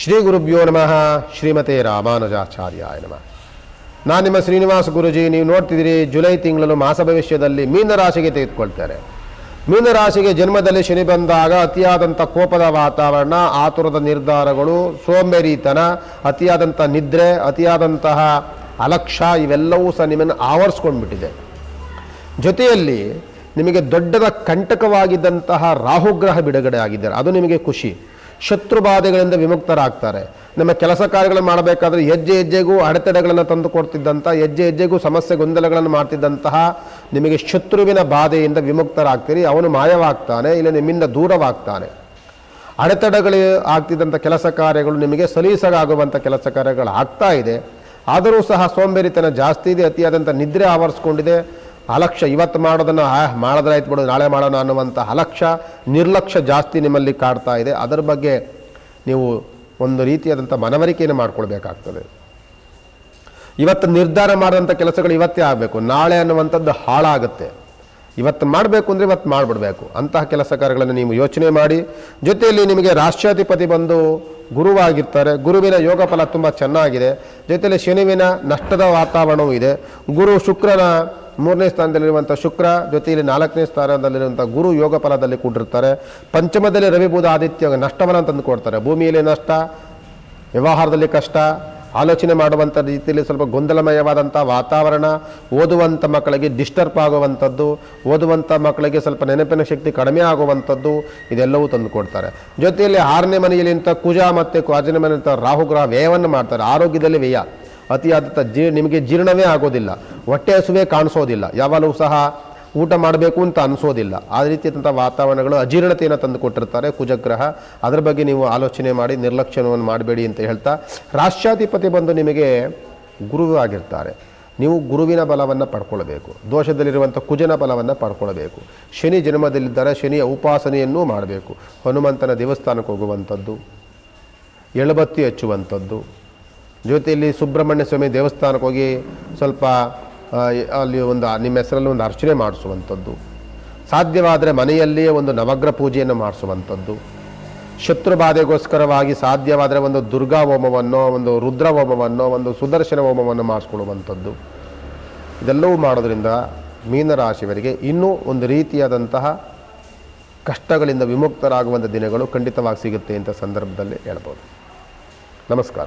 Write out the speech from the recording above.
ಶ್ರೀ ಗುರುಭ್ಯೋ ನಮಃ. ಶ್ರೀಮತೆ ರಾಮಾನುಜಾಚಾರ್ಯಾಯ ನಮಃ. ನಾನು ನಿಮ್ಮ ಶ್ರೀನಿವಾಸ ಗುರುಜಿ, ನೀವು ನೋಡ್ತಿದ್ದೀರಿ, ಜುಲೈ ತಿಂಗಳು ಮಾಸ ಭವಿಷ್ಯದಲ್ಲಿ ಮೀನರಾಶಿಗೆ ತೆಗೆದುಕೊಳ್ತಾರೆ ಮೀನರಾಶಿಗೆ ಜನ್ಮದಲ್ಲಿ ಶನಿ ಬಂದಾಗ ಅತಿಯಾದಂಥ ಕೋಪದ ವಾತಾವರಣ, ಆತುರದ ನಿರ್ಧಾರಗಳು, ಸೋಂಬೇರಿತನ ಅತಿಯಾದಂಥ ನಿದ್ರೆ, ಅತಿಯಾದಂತಹ ಅಲಕ್ಷ ಇವೆಲ್ಲವೂ ಸಹ ನಿಮ್ಮನ್ನು ಆವರಿಸ್ಕೊಂಡ್ಬಿಟ್ಟಿದೆ. ಜೊತೆಯಲ್ಲಿ ನಿಮಗೆ ದೊಡ್ಡದ ಕಂಟಕವಾಗಿದ್ದಂತಹ ರಾಹುಗ್ರಹ ಬಿಡುಗಡೆ ಆಗಿದ್ದಾರೆ. ಅದು ನಿಮಗೆ ಖುಷಿ. ಶತ್ರು ಬಾಧೆಗಳಿಂದ ವಿಮುಕ್ತರಾಗ್ತಾರೆ. ನಮ್ಮ ಕೆಲಸ ಕಾರ್ಯಗಳನ್ನು ಮಾಡಬೇಕಾದ್ರೆ ಹೆಜ್ಜೆ ಹೆಜ್ಜೆಗೂ ಅಡೆತಡೆಗಳನ್ನು ತಂದು ಕೊಡ್ತಿದ್ದಂಥ ಹೆಜ್ಜೆ ಹೆಜ್ಜೆಗೂ ಸಮಸ್ಯೆ ಗೊಂದಲಗಳನ್ನು ಮಾಡ್ತಿದ್ದಂತಹ ನಿಮಗೆ ಶತ್ರುವಿನ ಬಾಧೆಯಿಂದ ವಿಮುಕ್ತರಾಗ್ತೀರಿ. ಅವನು ಮಾಯವಾಗ್ತಾನೆ, ಇಲ್ಲ ನಿಮ್ಮಿಂದ ದೂರವಾಗ್ತಾನೆ. ಅಡೆತಡೆಗಳು ಆಗ್ತಿದ್ದಂಥ ಕೆಲಸ ಕಾರ್ಯಗಳು ನಿಮಗೆ ಸಲೀಸಾಗುವಂಥ ಕೆಲಸ ಕಾರ್ಯಗಳು ಆಗ್ತಾ ಇದೆ. ಆದರೂ ಸಹ ಸೋಂಬೇರಿತನ ಜಾಸ್ತಿ ಇದೆ ಅತಿಯಾದಂಥ ನಿದ್ರೆ ಆವರಿಸ್ಕೊಂಡಿದೆ. ಅಲಕ್ಷ್ಯ, ಇವತ್ತು ಮಾಡೋದನ್ನು ಮಾಡಿದ್ರೆ ಆಯ್ತು ಬಿಡೋದು ನಾಳೆ ಮಾಡೋಣ ಅನ್ನುವಂಥ ಅಲಕ್ಷ್ಯ, ನಿರ್ಲಕ್ಷ್ಯ ಜಾಸ್ತಿ ನಿಮ್ಮಲ್ಲಿ ಕಾಡ್ತಾ ಇದೆ. ಅದರ ಬಗ್ಗೆ ನೀವು ಒಂದು ರೀತಿಯಾದಂಥ ಮನವರಿಕೆಯನ್ನು ಮಾಡ್ಕೊಳ್ಬೇಕಾಗ್ತದೆ. ಇವತ್ತು ನಿರ್ಧಾರ ಮಾಡಿದಂಥ ಕೆಲಸಗಳು ಇವತ್ತೇ ಆಗಬೇಕು. ನಾಳೆ ಅನ್ನುವಂಥದ್ದು ಹಾಳಾಗುತ್ತೆ. ಇವತ್ತು ಮಾಡಬೇಕು ಅಂದರೆ ಇವತ್ತು ಮಾಡಿಬಿಡಬೇಕು. ಅಂತಹ ಕೆಲಸ ಕಾರ್ಯಗಳನ್ನು ನೀವು ಯೋಚನೆ ಮಾಡಿ. ಜೊತೆಯಲ್ಲಿ ನಿಮಗೆ ರಾಷ್ಟ್ರಾಧಿಪತಿ ಬಂದು ಗುರುವಾಗಿರ್ತಾರೆ. ಗುರುವಿನ ಯೋಗ ಫಲ ತುಂಬ ಚೆನ್ನಾಗಿದೆ. ಜೊತೆಯಲ್ಲಿ ಶನಿವಿನ ನಷ್ಟದ ವಾತಾವರಣವೂ ಇದೆ. ಗುರು ಶುಕ್ರನ ಮೂರನೇ ಸ್ಥಾನದಲ್ಲಿರುವಂಥ ಶುಕ್ರ, ಜೊತೆಯಲ್ಲಿ ನಾಲ್ಕನೇ ಸ್ಥಾನದಲ್ಲಿರುವಂಥ ಗುರು ಯೋಗ ಫಲದಲ್ಲಿ ಕೂಡಿರ್ತಾರೆ ಪಂಚಮದಲ್ಲಿ ರವಿ, ಬುಧ, ಆದಿತ್ಯ ನಷ್ಟವನ್ನು ತಂದು ಕೊಡ್ತಾರೆ. ಭೂಮಿಯಲ್ಲಿ ನಷ್ಟ, ವ್ಯವಹಾರದಲ್ಲಿ ಕಷ್ಟ, ಆಲೋಚನೆ ಮಾಡುವಂಥ ರೀತಿಯಲ್ಲಿ ಸ್ವಲ್ಪ ಗೊಂದಲಮಯವಾದಂಥ ವಾತಾವರಣ, ಓದುವಂಥ ಮಕ್ಕಳಿಗೆ ಡಿಸ್ಟರ್ಬ್ ಆಗುವಂಥದ್ದು, ಓದುವಂಥ ಮಕ್ಕಳಿಗೆ ಸ್ವಲ್ಪ ನೆನಪಿನ ಶಕ್ತಿ ಕಡಿಮೆ ಆಗುವಂಥದ್ದು, ಇದೆಲ್ಲವೂ ತಂದು ಕೊಡ್ತಾರೆ. ಜೊತೆಯಲ್ಲಿ ಆರನೇ ಮನೆಯಲ್ಲಿ ಕುಜ ಮತ್ತು ಕ್ವಾಜನ ಮನೆಯಂಥ ರಾಹುಗ್ರಹ ವ್ಯಯವನ್ನು ಮಾಡ್ತಾರೆ. ಆರೋಗ್ಯದಲ್ಲಿ ವ್ಯಯ. ಅತಿಯಾದಂಥ ಜೀ, ನಿಮಗೆ ಜೀರ್ಣವೇ ಆಗೋದಿಲ್ಲ. ಹೊಟ್ಟೆ ಹಸುವೆ ಕಾಣಿಸೋದಿಲ್ಲ. ಯಾವಾಗಲೂ ಸಹ ಊಟ ಮಾಡಬೇಕು ಅಂತ ಅನಿಸೋದಿಲ್ಲ. ಆ ರೀತಿಯಾದಂಥ ವಾತಾವರಣಗಳು ಅಜೀರ್ಣತೆಯನ್ನು ತಂದು ಕೊಟ್ಟಿರ್ತಾರೆ ಕುಜಗ್ರಹ. ಅದರ ಬಗ್ಗೆ ನೀವು ಆಲೋಚನೆ ಮಾಡಿ, ನಿರ್ಲಕ್ಷ್ಯವನ್ನು ಮಾಡಬೇಡಿ ಅಂತ ಹೇಳ್ತಾ ರಾಷ್ಟ್ರಾಧಿಪತಿ ಬಂದು ನಿಮಗೆ ಗುರು ಆಗಿರ್ತಾರೆ. ನೀವು ಗುರುವಿನ ಬಲವನ್ನು ಪಡ್ಕೊಳ್ಬೇಕು. ದೋಷದಲ್ಲಿರುವಂಥ ಕುಜನ ಬಲವನ್ನು ಪಡ್ಕೊಳ್ಬೇಕು. ಶನಿ ಜನ್ಮದಲ್ಲಿದ್ದರೆ ಶನಿಯ ಉಪಾಸನೆಯನ್ನೂ ಮಾಡಬೇಕು. ಹನುಮಂತನ ದೇವಸ್ಥಾನಕ್ಕೆ ಹೋಗುವಂಥದ್ದು, ಎಳಬತ್ತಿ ಹಚ್ಚುವಂಥದ್ದು ಜೊತೆಯಲ್ಲಿ ಸುಬ್ರಹ್ಮಣ್ಯ ಸ್ವಾಮಿ ದೇವಸ್ಥಾನಕ್ಕೆ ಹೋಗಿ ಸ್ವಲ್ಪ ಅಲ್ಲಿ ಒಂದು ನಿಮ್ಮ ಹೆಸರಲ್ಲಿ ಒಂದು ಅರ್ಚನೆ ಮಾಡಿಸುವಂಥದ್ದು. ಸಾಧ್ಯವಾದರೆ ಮನೆಯಲ್ಲಿಯೇ ಒಂದು ನವಗ್ರಹ ಪೂಜೆಯನ್ನು ಮಾಡಿಸುವಂಥದ್ದು. ಶತ್ರು ಬಾಧೆಗೋಸ್ಕರವಾಗಿ ಸಾಧ್ಯವಾದರೆ ಒಂದು ದುರ್ಗಾ ಹೋಮವನ್ನು, ಒಂದು ರುದ್ರ ಹೋಮವನ್ನು, ಒಂದು ಸುದರ್ಶನ ಹೋಮವನ್ನು ಮಾಡಿಸ್ಕೊಳ್ಳುವಂಥದ್ದು. ಇದೆಲ್ಲವೂ ಮಾಡೋದ್ರಿಂದ ಮೀನರಾಶಿಯವರಿಗೆ ಇನ್ನೂ ಒಂದು ರೀತಿಯಾದಂತಹ ಕಷ್ಟಗಳಿಂದ ವಿಮುಕ್ತರಾಗುವಂಥ ದಿನಗಳು ಖಂಡಿತವಾಗಿ ಸಿಗುತ್ತೆ ಅಂತ ಸಂದರ್ಭದಲ್ಲಿ ಹೇಳ್ಬೋದು. ನಮಸ್ಕಾರ.